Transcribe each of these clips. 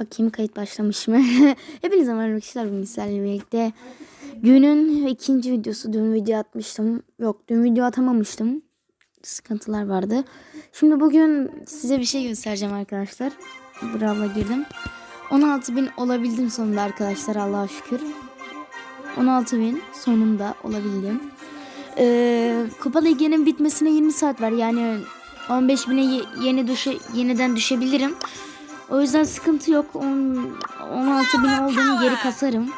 Bakayım kayıt başlamış mı? Hepinize merhaba arkadaşlar. Bugün sizlerle birlikte günün ikinci videosu. Dün video atmıştım. Yok dün video atamamıştım. Sıkıntılar vardı. Şimdi bugün size bir şey göstereceğim arkadaşlar. Brawl'a girdim. 16.000 olabildim sonunda arkadaşlar Allah'a şükür. 16.000 sonunda olabildim. Ee, Kupa Ligi'nin bitmesine 20 saat var. Yani 15.000'e ye- yeni düşe, yeniden düşebilirim. O yüzden sıkıntı yok. 10, 16 bin olduğunu geri kasarım.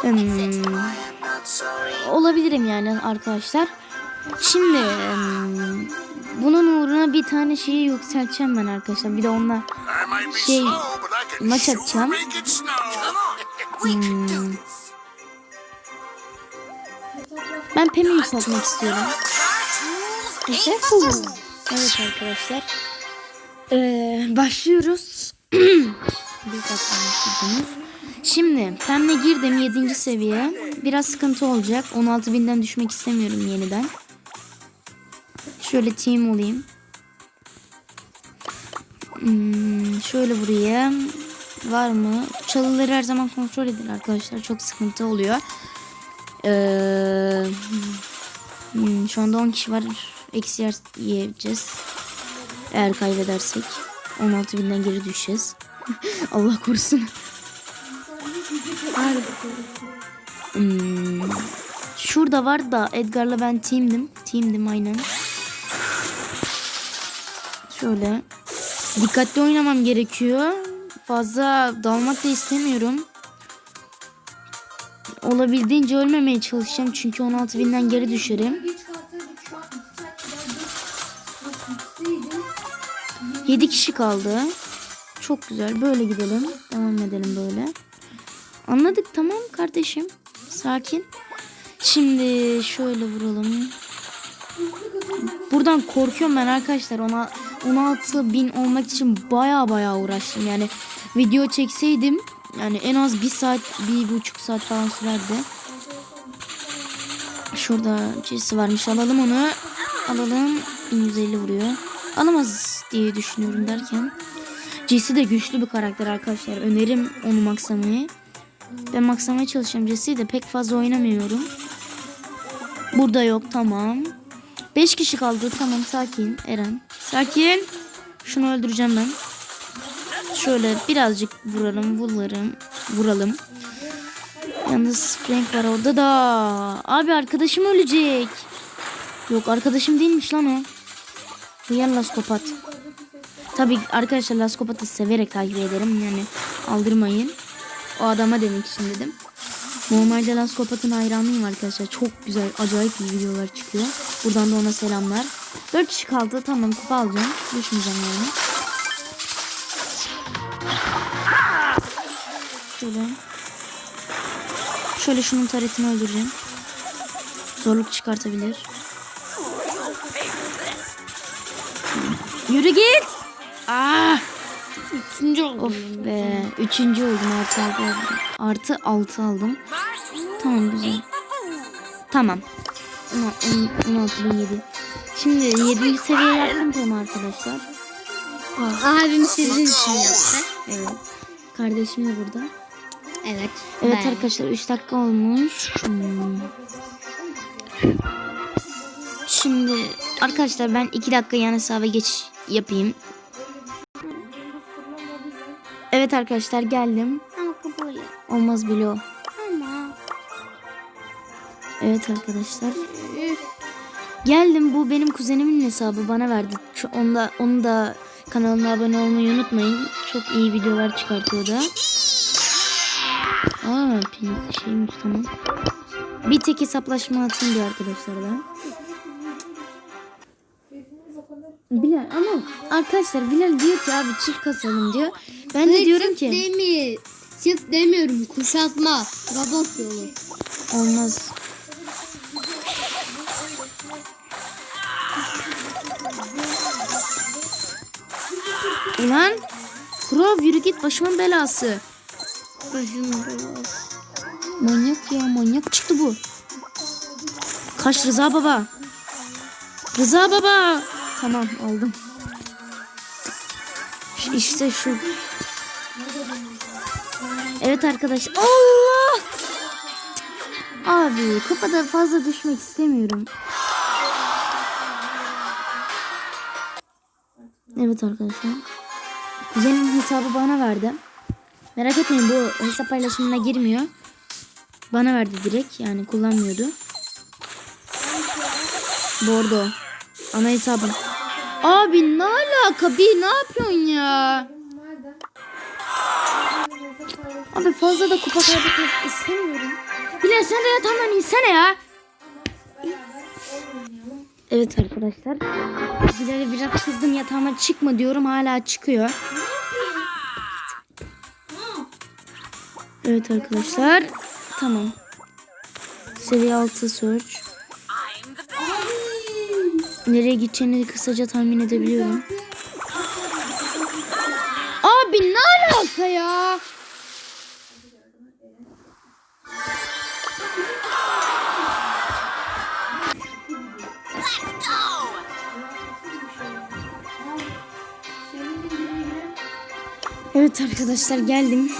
Hmm, olabilirim yani arkadaşlar. Şimdi hmm, bunun uğruna bir tane şeyi yükselteceğim ben arkadaşlar. Bir de onunla şey maç atacağım. Hmm. Ben Pem'i yükseltmek istiyorum. İşte bu. Evet arkadaşlar. Ee, başlıyoruz. Şimdi Pem'le girdim 7. seviye. Biraz sıkıntı olacak. 16.000'den düşmek istemiyorum yeniden. Şöyle team olayım. Hmm, şöyle buraya. Var mı? Çalıları her zaman kontrol edin arkadaşlar. Çok sıkıntı oluyor. Ee, hmm, şu anda 10 kişi var. Eksi yer yiyeceğiz. Eğer kaybedersek 16 binden geri düşeceğiz. Allah korusun. Hmm, şurada var da Edgar'la ben teamdim. Teamdim aynen. Şöyle. Dikkatli oynamam gerekiyor. Fazla dalmak da istemiyorum. Olabildiğince ölmemeye çalışacağım. Çünkü 16 binden geri düşerim. 7 kişi kaldı. Çok güzel. Böyle gidelim. Devam edelim böyle. Anladık tamam kardeşim. Sakin. Şimdi şöyle vuralım. Buradan korkuyorum ben arkadaşlar. Ona 16 bin olmak için baya baya uğraştım. Yani video çekseydim yani en az bir saat, bir buçuk saat falan sürerdi. Şurada Jesse varmış. Alalım onu. Alalım. 150 vuruyor. Alamaz diye düşünüyorum derken. Jesse de güçlü bir karakter arkadaşlar. Önerim onu maksamayı. Ben maksamaya çalışacağım. Jesse'yi de pek fazla oynamıyorum. Burada yok tamam. 5 kişi kaldı. Tamam sakin Eren. Sakin. Şunu öldüreceğim ben. Şöyle birazcık vuralım, vuralım, vuralım. Yalnız Frank var orada da. Abi arkadaşım ölecek. Yok arkadaşım değilmiş lan o. Hıyar Laskopat. Tabi arkadaşlar Laskopat'ı severek takip ederim yani aldırmayın. O adama demek için dedim. Normalde Laskopat'ın hayranıyım arkadaşlar. Çok güzel acayip iyi videolar çıkıyor. Buradan da ona selamlar. 4 kişi kaldı tamam kupa alacağım. Düşmeyeceğim yani. Şöyle. Şöyle şunun taretini öldüreceğim. Zorluk çıkartabilir. Yürü git. Ah. Üçüncü oldum. Of be. Üçüncü oldum artı altı aldım. Artı altı aldım. Tamam güzel. Tamam. On- on- 16 bin yedi. Şimdi 7. seviye yaptım tamam arkadaşlar. Abim sizin için yaptı. Evet. Kardeşim de burada. Evet. Evet ben. arkadaşlar 3 dakika olmuş. Hmm. Şimdi arkadaşlar ben 2 dakika yan hesaba geç yapayım. Evet arkadaşlar geldim. Olmaz bile o. Ama. Evet arkadaşlar. Geldim bu benim kuzenimin hesabı bana verdi. Şu, onda, onu da kanalına abone olmayı unutmayın. Çok iyi videolar çıkartıyor da. Aa şeymiş tamam. Bir tek hesaplaşma atayım diyor arkadaşlar ben. Bilal ama arkadaşlar Bilal diyor ki abi çift kasalım diyor. Ben de diyorum ki Demi, çift demiyorum. Kuşatma. Robot yolu. olmaz. Ulan Kurov yürü git başımın belası. Başım belası. Manyak ya manyak çıktı bu. Kaç Rıza baba. Rıza baba. Tamam aldım. İşte şu Evet arkadaş. Allah! Abi kupada fazla düşmek istemiyorum. Evet arkadaşlar. Kuzenim hesabı bana verdi. Merak etmeyin bu hesap paylaşımına girmiyor. Bana verdi direkt yani kullanmıyordu. Bordo. Ana hesabım. Abi ne alaka bir ne yapıyorsun ya? Abi fazla da kupa kaybetmek istemiyorum. Bilal sen de yatağından insene ya. Evet arkadaşlar. Bilal'e biraz kızdım yatağıma çıkma diyorum hala çıkıyor. Evet arkadaşlar. Tamam. Seviye 6 search. Nereye gideceğini kısaca tahmin edebiliyorum. Abi ne alaka ya? Evet arkadaşlar geldim.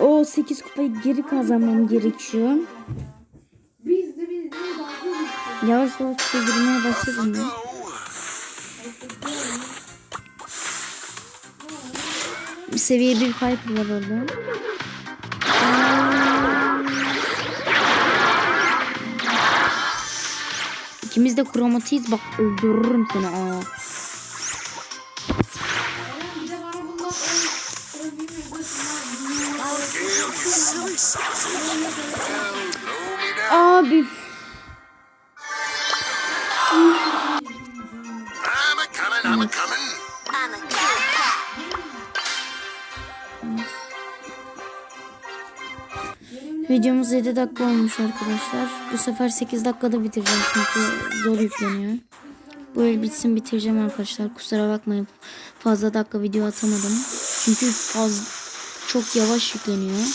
O 8 kupayı geri kazanmam gerekiyor. Yavaş yavaş çevirmeye başladım ben. Bir seviye bir Piper var orada. İkimiz de kromatiyiz bak öldürürüm seni aa. Abi videomuz 7 dakika olmuş arkadaşlar. Bu sefer 8 dakikada bitireceğim çünkü zor yükleniyor. Bu el bitsin bitireceğim arkadaşlar. Kusura bakmayın. Fazla dakika video atamadım. Çünkü fazla çok yavaş yükleniyor.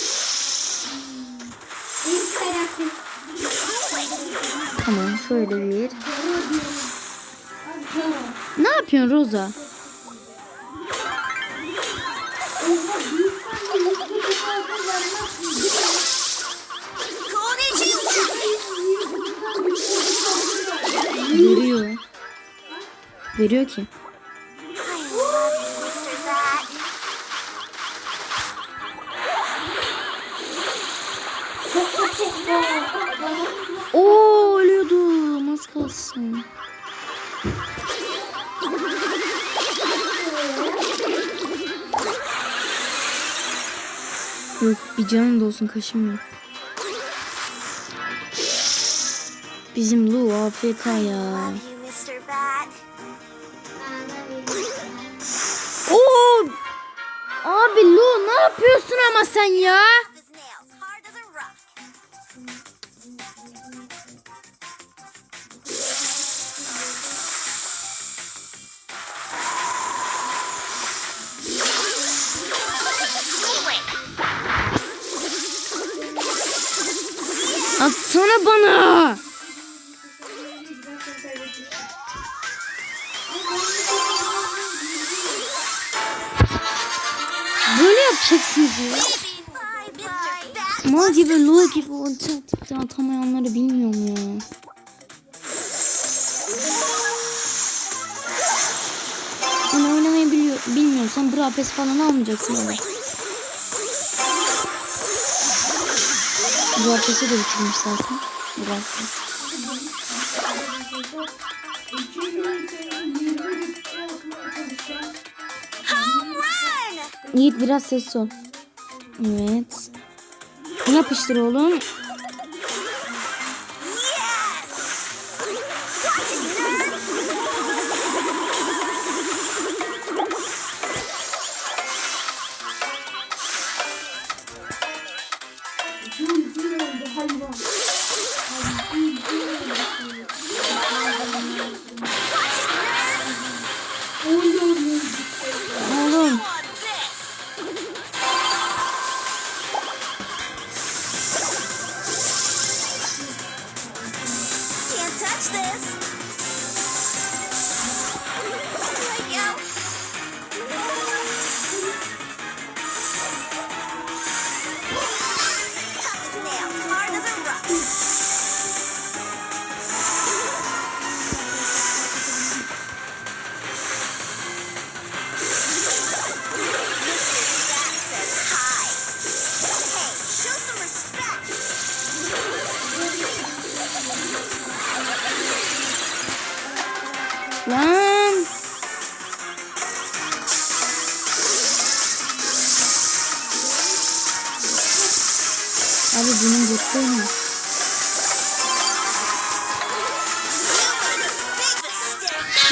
Tamam şöyle bir. Ne yapıyorsun Roza? Veriyor ki. Oo ölüyordum az kalsın. Yok bir canım da olsun kaşım yok. Bizim Lu AFK ya. Abi Lu ne yapıyorsun ama sen ya? Atsana bana. Böyle yapacaksınız ya. Mal gibi, Lu gibi o tık atamayanları bilmiyorum ya. Hani oynamayı biliyor, bilmiyorsan bra pes falan almayacaksın ama. Bra pesi de bitirmiş zaten. Bra Yiğit biraz sessiz ol. Evet. Yapıştır oğlum. Oynuyor.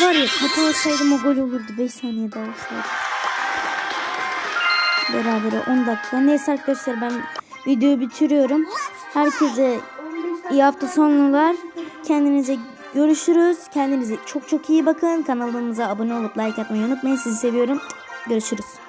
Var ya hata olsaydım o gol olurdu. 5 saniye daha olsaydı. Berabere 10 dakika. Neyse arkadaşlar ben videoyu bitiriyorum. Herkese iyi hafta sonları. Kendinize görüşürüz. Kendinize çok çok iyi bakın. Kanalımıza abone olup like atmayı unutmayın. Sizi seviyorum. Görüşürüz.